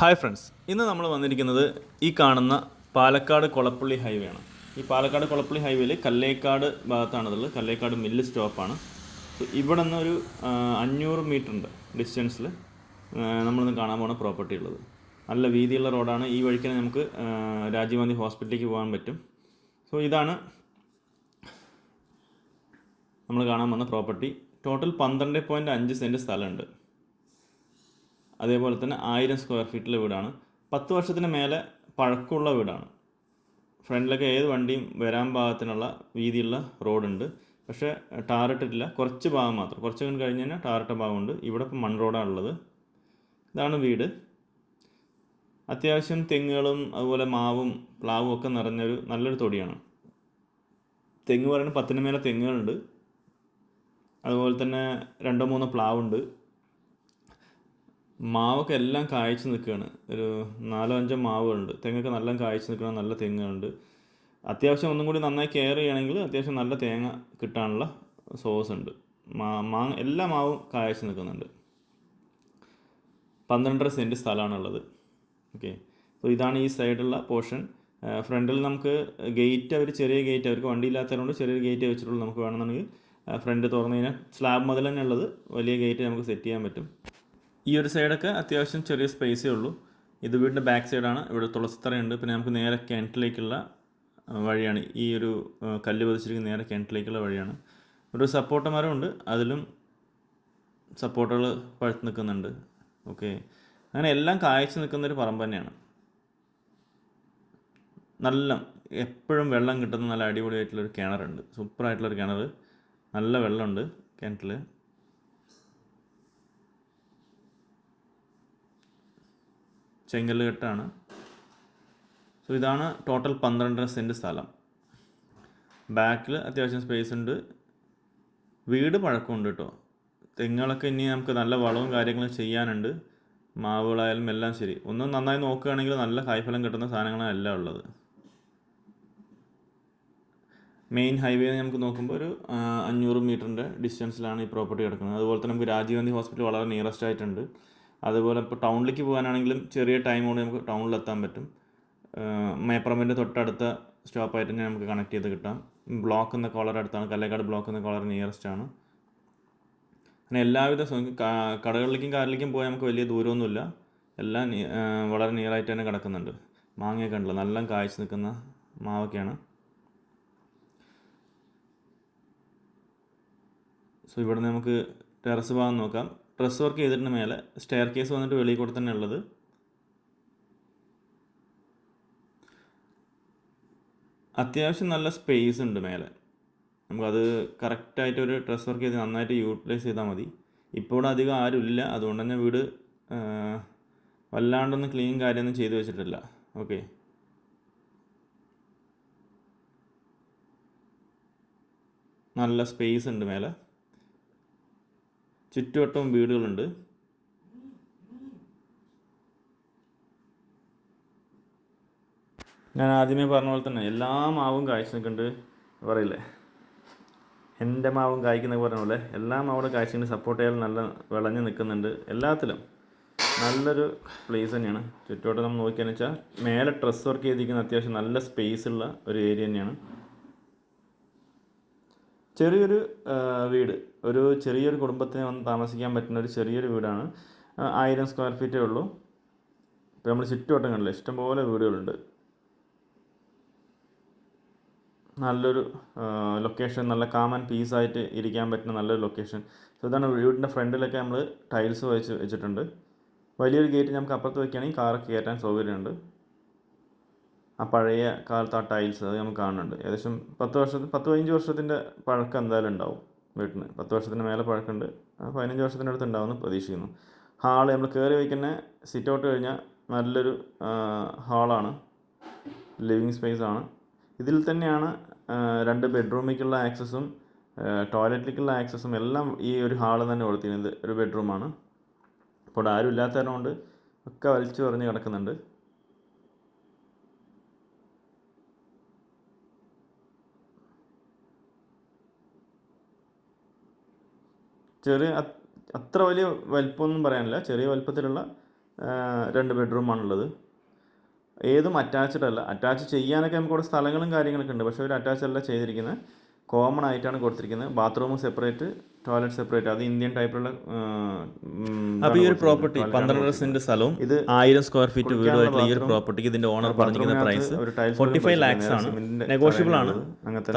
Hi friends ഇന്ന് നമ്മൾ വന്നിരിക്കുന്നത് ഈ കാണുന്ന പാലക്കാട് കൊളപ്പള്ളി ഹൈവേ ആണ്. ഈ പാലക്കാട് കൊളപ്പള്ളി ഹൈവേയിൽ കല്ലേക്കാട് ഭാഗത്താണുള്ളത് കല്ലേക്കാട് മില്ല് സ്റ്റോപ്പാണ് ഇവിടെ നിന്ന് ഒരു അഞ്ഞൂറ് മീറ്റർ ഉണ്ട് ഡിസ്റ്റൻസിൽ നമ്മളിന്ന് കാണാൻ പോകുന്ന പ്രോപ്പർട്ടി ഉള്ളത്. നല്ല വീതിയുള്ള റോഡാണ് ഈ വഴിക്ക് നമുക്ക് രാജീവ് ഗാന്ധി ഹോസ്പിറ്റലിലേക്ക് പോകാൻ പറ്റും. സോ ഇതാണ് നമ്മൾ കാണാൻ വന്ന പ്രോപ്പർട്ടി ടോട്ടൽ പന്ത്രണ്ട് പോയിന്റ് അഞ്ച് സെന്റ് സ്ഥലമുണ്ട്. അതേപോലെ തന്നെ ആയിരം സ്ക്വയർ ഫീറ്റിലെ വീടാണ്. പത്ത് വർഷത്തിന് മേലെ പഴക്കമുള്ള വീടാണ്. ഫ്രണ്ടിലൊക്കെ ഏത് വണ്ടിയും വരാൻ പാകത്തിനുള്ള വീതിയുള്ള റോഡുണ്ട്. പക്ഷേ ടാറിട്ടിട്ടില്ല കുറച്ച് ഭാഗം മാത്രം. കുറച്ച് കഴിഞ്ഞ് കഴിഞ്ഞ് കഴിഞ്ഞാൽ ടാറിട്ട ഭാഗമുണ്ട്. ഇവിടെ ഇപ്പം മൺ റോഡാണ് ഉള്ളത്. ഇതാണ് വീട്. അത്യാവശ്യം തെങ്ങുകളും അതുപോലെ മാവും പ്ലാവും ഒക്കെ നിറഞ്ഞൊരു നല്ലൊരു തൊടിയാണ്. തെങ്ങ് പറയുന്നത് പത്തിന് മേലെ തെങ്ങുകളുണ്ട്. അതുപോലെ തന്നെ രണ്ടോ മൂന്നോ പ്ലാവുണ്ട്. മാവൊക്കെ എല്ലാം കായ്ച്ച് നിൽക്കുകയാണ്. ഒരു നാലോ അഞ്ചോ മാവുകളുണ്ട്. തെങ്ങൊക്കെ നല്ല കായ്ച്ച് നിൽക്കണം നല്ല തെങ്ങുണ്ട് അത്യാവശ്യം ഒന്നും കൂടി നന്നായി കെയർ ചെയ്യുകയാണെങ്കിൽ അത്യാവശ്യം നല്ല തേങ്ങ കിട്ടാനുള്ള സോഴ്സ് ഉണ്ട്. മാ മാങ്ങ എല്ലാ മാവും കായ്ച്ച് നിൽക്കുന്നുണ്ട്. പന്ത്രണ്ടര സെന്റ് സ്ഥലമാണുള്ളത്. ഓക്കെ. അപ്പോൾ ഇതാണ് ഈ സൈഡുള്ള പോർഷൻ. ഫ്രണ്ടിൽ നമുക്ക് ഗേറ്റ് അവർ ചെറിയ ഗേറ്റ് അവർക്ക് വണ്ടി ഇല്ലാത്തതുകൊണ്ട് ചെറിയൊരു ഗേറ്റ് വെച്ചിട്ടുള്ളൂ നമുക്ക് വേണമെന്നുണ്ടെങ്കിൽ ഫ്രണ്ട് തുറന്നു കഴിഞ്ഞാൽ സ്ലാബ് മുതൽ തന്നെ ഉള്ളത് വലിയ ഗേറ്റ് നമുക്ക് സെറ്റ് ചെയ്യാൻ പറ്റും. ഈ ഒരു സൈഡൊക്കെ അത്യാവശ്യം ചെറിയ സ്പേസേ ഉള്ളൂ. ഇത് വീടിന്റെ ബാക്ക് സൈഡാണ് ഇവിടെ തുളസിത്തറയുണ്ട്. പിന്നെ നമുക്ക് നേരെ കിണറ്റിലേക്കുള്ള വഴിയാണ്. ഈ ഒരു കല്ല് പതിച്ചിരിക്കുന്ന നേരെ കിണറ്റിലേക്കുള്ള വഴിയാണ്. ഒരു സപ്പോർട്ട ഉണ്ട്. അതിലും സപ്പോർട്ടുകൾ പഴുത്ത് നിൽക്കുന്നുണ്ട്. ഓക്കെ അങ്ങനെ എല്ലാം കായ്ച്ച് നിൽക്കുന്ന ഒരു പറമ്പ് തന്നെയാണ്. നല്ല എപ്പോഴും വെള്ളം കിട്ടുന്ന നല്ല അടിപൊളിയായിട്ടുള്ളൊരു കിണറുണ്ട്. സൂപ്പറായിട്ടുള്ളൊരു കിണർ നല്ല വെള്ളമുണ്ട് കിണറ്റിൽ ചെങ്കല്ല് കെട്ടാണ് സോ ഇതാണ് ടോട്ടൽ പന്ത്രണ്ടര സെന്റ് സ്ഥലം. ബാക്കിൽ അത്യാവശ്യം സ്പേസ് ഉണ്ട്. വീട് പഴക്കമുണ്ട് കേട്ടോ തെങ്ങുകളൊക്കെ ഇനി നമുക്ക് നല്ല വളവും കാര്യങ്ങളും ചെയ്യാനുണ്ട്. മാവുകളായാലും എല്ലാം ശരി. ഒന്ന് നന്നായി നോക്കുകയാണെങ്കിൽ നല്ല കായ്ഫലം കിട്ടുന്ന സാധനങ്ങളാണ് എല്ലാം ഉള്ളത്. മെയിൻ ഹൈവേ നമുക്ക് നോക്കുമ്പോൾ ഒരു അഞ്ഞൂറ് മീറ്ററിന്റെ ഡിസ്റ്റൻസിലാണ് ഈ പ്രോപ്പർട്ടി കിടക്കുന്നത്. അതുപോലെ തന്നെ നമുക്ക് രാജീവ് ഗാന്ധി ഹോസ്പിറ്റൽ വളരെ നിയറസ്റ്റ് ആയിട്ടുണ്ട്. അതുപോലെ ഇപ്പോൾ ടൗണിലേക്ക് പോകാനാണെങ്കിലും ചെറിയ ടൈം കൊണ്ട് നമുക്ക് ടൗണിലെത്താൻ പറ്റും. മേപ്പറമ്പിന്റെ തൊട്ടടുത്ത സ്റ്റോപ്പായിട്ട് തന്നെ നമുക്ക് കണക്ട് ചെയ്ത് കിട്ടാം. ബ്ലോക്ക് എന്ന കോളർ അടുത്താണ്. കല്ലേക്കാട് ബ്ലോക്ക് എന്ന കോളർ നിയറസ്റ്റ് ആണ്. അങ്ങനെ എല്ലാവിധ കടകളിലേക്കും കാറിലേക്കും പോയാൽ നമുക്ക് വലിയ ദൂരമൊന്നുമില്ല. എല്ലാം വളരെ നിയറായിട്ട് തന്നെ കിടക്കുന്നുണ്ട്. മാങ്ങയൊക്കെ ഉണ്ടല്ലോ. നല്ല കായ്ച്ചു നിൽക്കുന്ന മാവൊക്കെയാണ്. സോ ഇവിടെ നമുക്ക് ടെറസ് ഭാഗം നോക്കാം. ഡ്രസ് വർക്ക് ചെയ്തിട്ടുണ്ട് മേലെ സ്റ്റെയർ കേസ് വന്നിട്ട് വെളിയിൽ കൂടെ തന്നെ ഉള്ളത്. അത്യാവശ്യം നല്ല സ്പേസ് ഉണ്ട് മേലെ. നമുക്കത് കറക്റ്റായിട്ടൊരു ഡ്രസ് വർക്ക് ചെയ്ത് നന്നായിട്ട് യൂട്ടിലൈസ് ചെയ്താൽ മതി. ഇപ്പോൾ ഇവിടെ അധികം ആരുമില്ല അതുകൊണ്ട് തന്നെ വീട് വല്ലാണ്ടൊന്നും ക്ലീൻ കാര്യമൊന്നും ചെയ്തു വെച്ചിട്ടില്ല. ഓക്കെ നല്ല സ്പേസ് ഉണ്ട് മേലെ. ചുറ്റുവട്ടവും വീടുകളുണ്ട്. ഞാൻ ആദ്യമേ പറഞ്ഞ പോലെ തന്നെ എല്ലാ മാവും കാഴ്ച നിൽക്കുന്നുണ്ട് പറയില്ലേ? എന്റെ മാവും കായ്ക്കുന്ന പറഞ്ഞ പോലെ എല്ലാ മാവിടെ കാഴ്ചയുണ്ട് സപ്പോർട്ട് ചെയ്യാൻ നല്ല വിളഞ്ഞ് നിൽക്കുന്നുണ്ട് എല്ലാത്തിലും. നല്ലൊരു പ്ലേസ് തന്നെയാണ്. ചുറ്റുവട്ടം നമ്മൾ നോക്കിയെന്ന് വെച്ചാൽ മേലെ ഡ്രസ് വർക്ക് ചെയ്തിരിക്കുന്ന അത്യാവശ്യം നല്ല സ്പേസ് ഉള്ള ഒരു ഏരിയ തന്നെയാണ്. ചെറിയൊരു വീട്. ഒരു ചെറിയൊരു കുടുംബത്തിന് വന്ന് താമസിക്കാൻ പറ്റുന്ന ഒരു ചെറിയൊരു വീടാണ്. ആയിരം സ്ക്വയർ ഫീറ്റേ ഉള്ളൂ. ഇപ്പോൾ നമ്മൾ ചുറ്റുവട്ടം കണ്ടില്ല? ഇഷ്ടംപോലെ വീടുകളുണ്ട്. നല്ലൊരു ലൊക്കേഷൻ നല്ല കാം ആൻഡ് പീസ് ആയിട്ട് ഇരിക്കാൻ പറ്റുന്ന നല്ലൊരു ലൊക്കേഷൻ സോ ഇതാണ് വീടിന്റെ ഫ്രണ്ടിലൊക്കെ നമ്മൾ ടൈൽസ് വെച്ച് വെച്ചിട്ടുണ്ട്. വലിയൊരു ഗേറ്റ് നമുക്ക് അപ്പുറത്ത് വയ്ക്കുകയാണെങ്കിൽ കാറൊക്കെ കയറ്റാൻ സൗകര്യമുണ്ട്. ആ പഴയ കാലത്ത് ആ ടൈൽസ് അത് നമുക്ക് കാണുന്നുണ്ട്. ഏകദേശം പത്ത് വർഷത്തിൽ പത്ത് പതിനഞ്ച് വർഷത്തിന്റെ പഴക്കം എന്തായാലും ഉണ്ടാവും. വീട്ടിന് പത്ത് വർഷത്തിന് മേലെ പഴക്കമുണ്ട്. പതിനഞ്ച് വർഷത്തിന്റെ അടുത്ത് ഉണ്ടാവുമെന്ന് പ്രതീക്ഷിക്കുന്നു. ഹാൾ നമ്മൾ കയറി വയ്ക്കുന്ന സിറ്റ് ഔട്ട് കഴിഞ്ഞാൽ നല്ലൊരു ഹാളാണ് ലിവിങ് സ്പേസ് ആണ്. ഇതിൽ തന്നെയാണ് രണ്ട് ബെഡ്റൂമിലേക്കുള്ള ആക്സസും ടോയ്ലറ്റിലേക്കുള്ള ആക്സസും എല്ലാം ഈ ഒരു ഹാൾ തന്നെ കൊടുത്തിരുന്നത് ഒരു ബെഡ്റൂമാണ് അപ്പോൾ ആരും ഇല്ലാത്തതുകൊണ്ട് ഒക്കെ വലിച്ചു പറഞ്ഞ് കിടക്കുന്നുണ്ട്. ചെറിയ അത്ര വലിയ വലിപ്പമൊന്നും പറയാനില്ല. ചെറിയ വലിപ്പത്തിലുള്ള രണ്ട് ബെഡ്റൂമാണുള്ളത്. ഏതും അറ്റാച്ച്ഡ് അല്ല അറ്റാച്ച് ചെയ്യാനൊക്കെ നമുക്ക് ഇവിടെ സ്ഥലങ്ങളും കാര്യങ്ങളൊക്കെ ഉണ്ട്. പക്ഷേ ഒരു അറ്റാച്ച് അല്ല ചെയ്തിരിക്കുന്നത് കോമൺ ആയിട്ടാണ് കൊടുത്തിരിക്കുന്നത് ബാത്റൂം സെപ്പറേറ്റ് ടോയ്ലറ്റ് സെപ്പറേറ്റ്. അത് ഇന്ത്യൻ ടൈപ്പിലുള്ള അപ്പോൾ ഈ ഒരു പ്രോപ്പർട്ടി പന്ത്രണ്ടര സെന്റ് സ്ഥലവും ഇത് ആയിരം സ്ക്വയർ ഫീറ്റ് വീടുമായിട്ടുള്ള ഈ ഒരു പ്രോപ്പർട്ടിക്ക് ഇതിന്റെ ഓണർ പറഞ്ഞിരിക്കുന്ന പ്രൈസ് ഫോർട്ടി ഫൈവ് ലാക്സ് ആണ്. നെഗോഷ്യബിൾ ആണ്.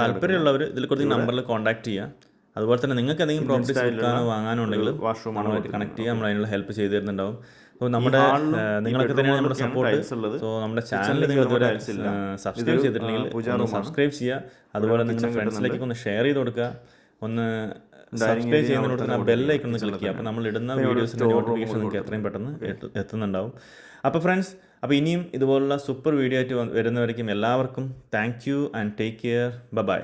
താല്പര്യമുള്ളവർ ഇതിൽ കുറച്ച് നമ്പറിൽ കോൺടാക്ട് ചെയ്യുക അതുപോലെ തന്നെ നിങ്ങൾക്ക് എന്തെങ്കിലും പ്രോപ്പർട്ടീസ് വിൽക്കാനോ വാങ്ങാനുണ്ടെങ്കിൽ വാഷ്റൂമാണ് കണക്ട് ചെയ്യാൻ നമ്മൾ അതിനുള്ള ഹെൽപ്പ് ചെയ്തു തരുന്നുണ്ടാവും അപ്പോൾ നമ്മുടെ നിങ്ങൾക്ക് നിങ്ങളൊക്കെ തന്നെയാണ് നമ്മുടെ സപ്പോർട്ട് സോ നമ്മുടെ ചാനൽ നിങ്ങൾ ഇതുവരെ സബ്സ്ക്രൈബ് ചെയ്തിട്ടുണ്ടെങ്കിൽ ഒന്ന് സബ്സ്ക്രൈബ് ചെയ്യുക. അതുപോലെ നിങ്ങളുടെ ഫ്രണ്ട്സിലേക്ക് ഒന്ന് ഷെയർ ചെയ്ത് കൊടുക്കുക. ഒന്ന് സബ്സ്ക്രൈബ് ചെയ്യുന്നതിനോട് തന്നെ ബെല്ലൈക്കൺ ഒന്ന് ക്ലിക്ക് ചെയ്യുക. അപ്പോൾ നമ്മൾ ഇടുന്ന വീഡിയോസിന്റെ നോട്ടിഫിക്കേഷൻ നിങ്ങൾക്ക് എത്രയും പെട്ടെന്ന് എത്തുന്നുണ്ടാവും. അപ്പോൾ ഫ്രണ്ട്സ് അപ്പോൾ ഇനിയും ഇതുപോലുള്ള സൂപ്പർ വീഡിയോ ആയിട്ട് വരുന്നവരേക്കും എല്ലാവർക്കും thank you and take care bye